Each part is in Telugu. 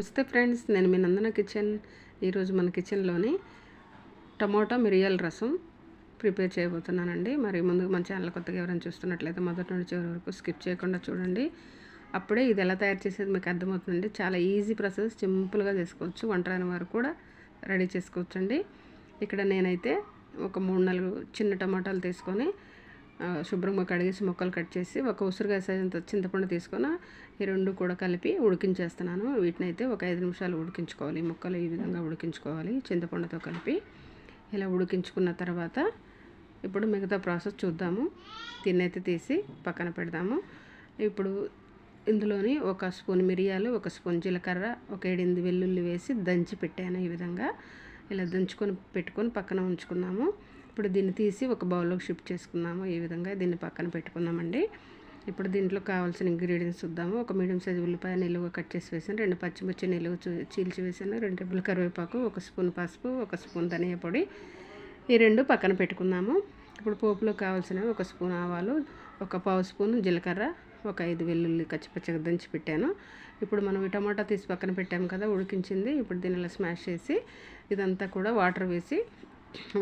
నమస్తే ఫ్రెండ్స్ నేను మీ నందన కిచెన్. ఈరోజు మన కిచెన్లోని టమోటా మిరియాల రసం ప్రిపేర్ చేయబోతున్నానండి. మరి ముందుగా మన ఛానల్ కొత్తగా ఎవరైనా చూస్తున్నట్లయితే మొదటి నుండి చివరి వరకు స్కిప్ చేయకుండా చూడండి. అప్పుడే ఇది ఎలా తయారు చేసేది మీకు అర్థమవుతుందండి. చాలా ఈజీ ప్రాసెస్ సింపుల్గా చేసుకోవచ్చు. వంట రాని వారు కూడా రెడీ చేసుకోవచ్చండి. ఇక్కడ నేనైతే ఒక మూడు నాలుగు చిన్న టమాటాలు తీసుకొని శుభ్రంగా కడిగేసి ముక్కలు కట్ చేసి ఒక ఉసిరిగా సైజంత చింతపండు తీసుకొని ఈ రెండు కూడా కలిపి ఉడికించేస్తున్నాను. వీటిని అయితే ఒక ఐదు నిమిషాలు ఉడికించుకోవాలి. మొక్కలు ముక్కలు ఈ విధంగా ఉడికించుకోవాలి. చింతపండుతో కలిపి ఇలా ఉడికించుకున్న తర్వాత ఇప్పుడు మిగతా ప్రాసెస్ చూద్దాము. తిన్నైతే తీసి పక్కన పెడదాము. ఇప్పుడు ఇందులోని ఒక స్పూన్ మిరియాలు ఒక స్పూన్ జీలకర్ర ఒక ఏడెనిమిది వెల్లుల్లి వేసి దంచి పెట్టాను ఈ విధంగా. ఇలా దంచుకొని పెట్టుకొని పక్కన ఉంచుకున్నాము. ఇప్పుడు దీన్ని తీసి ఒక బౌల్లోకి షిఫ్ట్ చేసుకున్నాము ఈ విధంగా దీన్ని పక్కన పెట్టుకున్నామండి ఇప్పుడు దీంట్లో కావాల్సిన ఇంగ్రీడియంట్స్ చూద్దాము. ఒక మీడియం సైజు ఉల్లిపాయ నిలువ కట్ చేసి వేసాను. రెండు పచ్చిమిర్చి నిలువ చీల్చి వేసాను. రెండు రెబ్బల కరివేపాకు ఒక స్పూన్ పసుపు ఒక స్పూన్ ధనియా పొడి. ఈ రెండు పక్కన పెట్టుకున్నాము ఇప్పుడు పోపులో కావాల్సినవి ఒక స్పూన్ ఆవాలు ఒక పావు స్పూన్ జీలకర్ర ఒక ఐదు వెల్లుల్లి కచ్చిపచ్చగా దంచి పెట్టాను. ఇప్పుడు మనం ఈ టమాటా తీసి పక్కన పెట్టాము కదా ఉడికించింది. ఇప్పుడు దీనిలో స్మాష్ చేసి ఇదంతా కూడా వాటర్ వేసి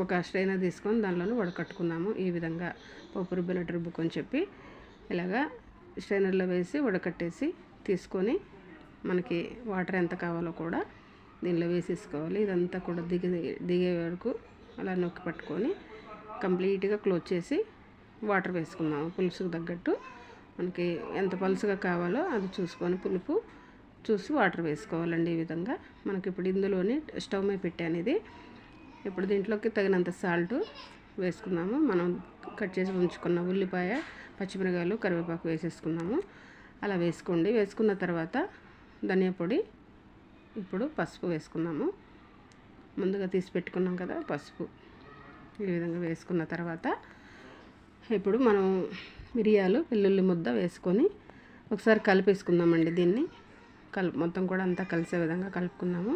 ఒక స్ట్రైనర్ తీసుకొని దానిలోనే వడకట్టుకున్నాము ఈ విధంగా పప్పు రుబ్బినట్టు రుబ్బుకొని చెప్పి ఇలాగా స్ట్రైనర్లో వేసి వడకట్టేసి తీసుకొని మనకి వాటర్ ఎంత కావాలో కూడా దీనిలో వేసేసుకోవాలి. ఇదంతా కూడా దిగి దిగే వరకు అలా నొక్కి పట్టుకొని కంప్లీట్గా క్లోజ్ చేసి వాటర్ వేసుకున్నాము పులుసుకు తగ్గట్టు మనకి ఎంత పలుసుగా కావాలో అది చూసుకొని పులుపు చూసి వాటర్ వేసుకోవాలండి ఈ విధంగా. మనకి ఇప్పుడు ఇందులోని స్టవ్ మీద పెట్టాను ఇది ఇప్పుడు దీంట్లోకి తగినంత సాల్ట్ వేసుకున్నాము. మనం కట్ చేసి ఉంచుకున్న ఉల్లిపాయ పచ్చిమిరకాయలు కరివేపాకు వేసేసుకున్నాము. అలా వేసుకోండి. వేసుకున్న తర్వాత ధనియా పొడి ఇప్పుడు పసుపు వేసుకున్నాము. ముందుగా తీసి పెట్టుకున్నాం కదా పసుపు. ఈ విధంగా వేసుకున్న తర్వాత ఇప్పుడు మనం మిరియాలు వెల్లుల్లి ముద్ద వేసుకొని ఒకసారి కలిపేసుకుందామండి దీన్ని. కల్ మొత్తం కూడా అంతా కలిసే విధంగా కలుపుకున్నాము.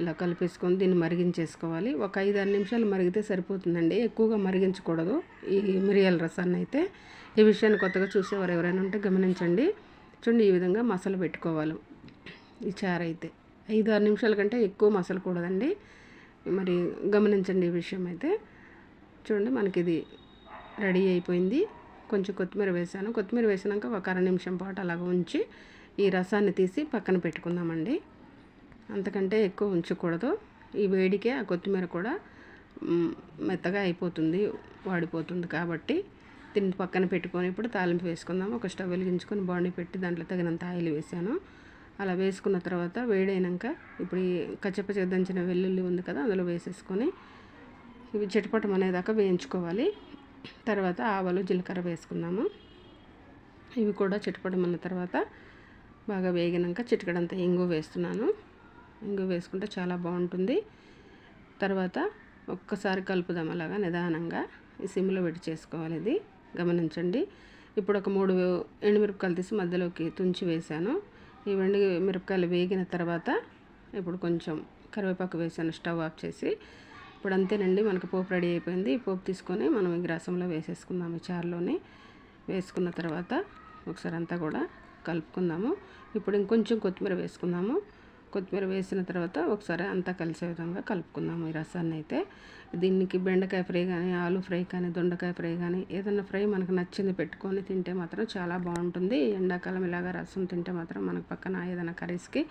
ఇలా కలిపేసుకొని దీన్ని మరిగించేసుకోవాలి. ఒక ఐదు ఆరు నిమిషాలు మరిగితే సరిపోతుందండి. ఎక్కువగా మరిగించకూడదు ఈ మిరియాల రసాన్ని అయితే. ఈ విషయాన్ని కొత్తగా చూసేవారు ఎవరైనా ఉంటే గమనించండి. చూడండి ఈ విధంగా మసాలా పెట్టుకోవాలి. ఈ చారు అయితే ఐదు ఆరు నిమిషాల కంటే ఎక్కువ మసలకూడదండి. మరి గమనించండి ఈ విషయం అయితే. చూడండి మనకి ఇది రెడీ అయిపోయింది. కొంచెం కొత్తిమీర వేసాను. కొత్తిమీర వేసినాక ఒక అర నిమిషం పాటు అలాగ ఉంచి ఈ రసాన్ని తీసి పక్కన పెట్టుకుందామండి. అంతకంటే ఎక్కువ ఉంచకూడదు. ఈ వేడికే ఆ కొత్తిమీర కూడా మెత్తగా అయిపోతుంది వాడిపోతుంది కాబట్టి దీన్ని పక్కన పెట్టుకొని ఇప్పుడు తాలింపు వేసుకుందాం ఒక స్టవ్ వెలిగించుకొని బాండి పెట్టి దాంట్లో తగినంత ఆయిల్ వేసాను. అలా వేసుకున్న తర్వాత వేడైనాక ఇప్పుడు ఈ కచ్చపచ్చ దంచిన వెల్లుల్లి ఉంది కదా అందులో వేసేసుకొని ఇవి చిటపటం అనేదాకా వేయించుకోవాలి. తర్వాత ఆవాలు జీలకర్ర వేసుకుందాము. ఇవి కూడా చిటపటమన్న తర్వాత బాగా వేగినాక చిటికడంత ఇంగు వేస్తున్నాను. ఇంగు వేసుకుంటే చాలా బాగుంటుంది. తర్వాత ఒక్కసారి కలుపుదాం అలాగా నిదానంగా. ఈ సిమ్లో పెట్టి చేసుకోవాలి ఇది. గమనించండి. ఇప్పుడు ఒక మూడు ఎండుమిరపకాయలు తీసి మధ్యలోకి తుంచి వేశాను. ఈ ఎండు మిరపకాయలు వేగిన తర్వాత ఇప్పుడు కొంచెం కరివేపాకు వేసాను స్టవ్ ఆఫ్ చేసి. ఇప్పుడు అంతేనండి మనకు పోపు రెడీ అయిపోయింది. ఈ పోపు తీసుకొని మనం ఈ రసంలో వేసేసుకుందాం ఈ చారులోని. వేసుకున్న తర్వాత ఒకసారి అంతా కూడా కలుపుకుందాము. ఇప్పుడు ఇంకొంచెం కొత్తిమీర వేసుకుందాము. కొత్తిమీర వేసిన తర్వాత ఒకసారి అంతా కలిసే విధంగా కలుపుకుందాము ఈ రసాన్ని అయితే. దీనికి బెండకాయ ఫ్రై కానీ ఆలు ఫ్రై కానీ దొండకాయ ఫ్రై కానీ ఏదైనా ఫ్రై మనకు నచ్చింది పెట్టుకొని తింటే మాత్రం చాలా బాగుంటుంది. ఎండాకాలం ఇలాగా రసం తింటే మాత్రం మనకు పక్కన ఏదైనా కర్రీస్కి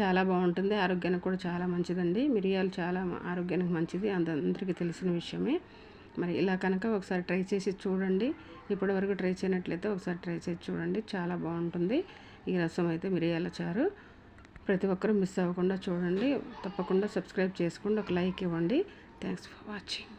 చాలా బాగుంటుంది. ఆరోగ్యానికి కూడా చాలా మంచిదండి. మిరియాలు చాలా ఆరోగ్యానికి మంచిది. అందరికీ తెలిసిన విషయమే. మరి ఇలా కనుక ఒకసారి ట్రై చేసి చూడండి. ఇప్పటివరకు ట్రై చేయనట్లయితే ఒకసారి ట్రై చేసి చూడండి. చాలా బాగుంటుంది. ఈ రసం అయితే మిరియాల చారు. ప్రతి ఒక్కరూ మిస్ అవ్వకుండా చూడండి. తప్పకుండా సబ్స్క్రైబ్ చేసుకోండి. ఒక లైక్ ఇవ్వండి. Thanks for watching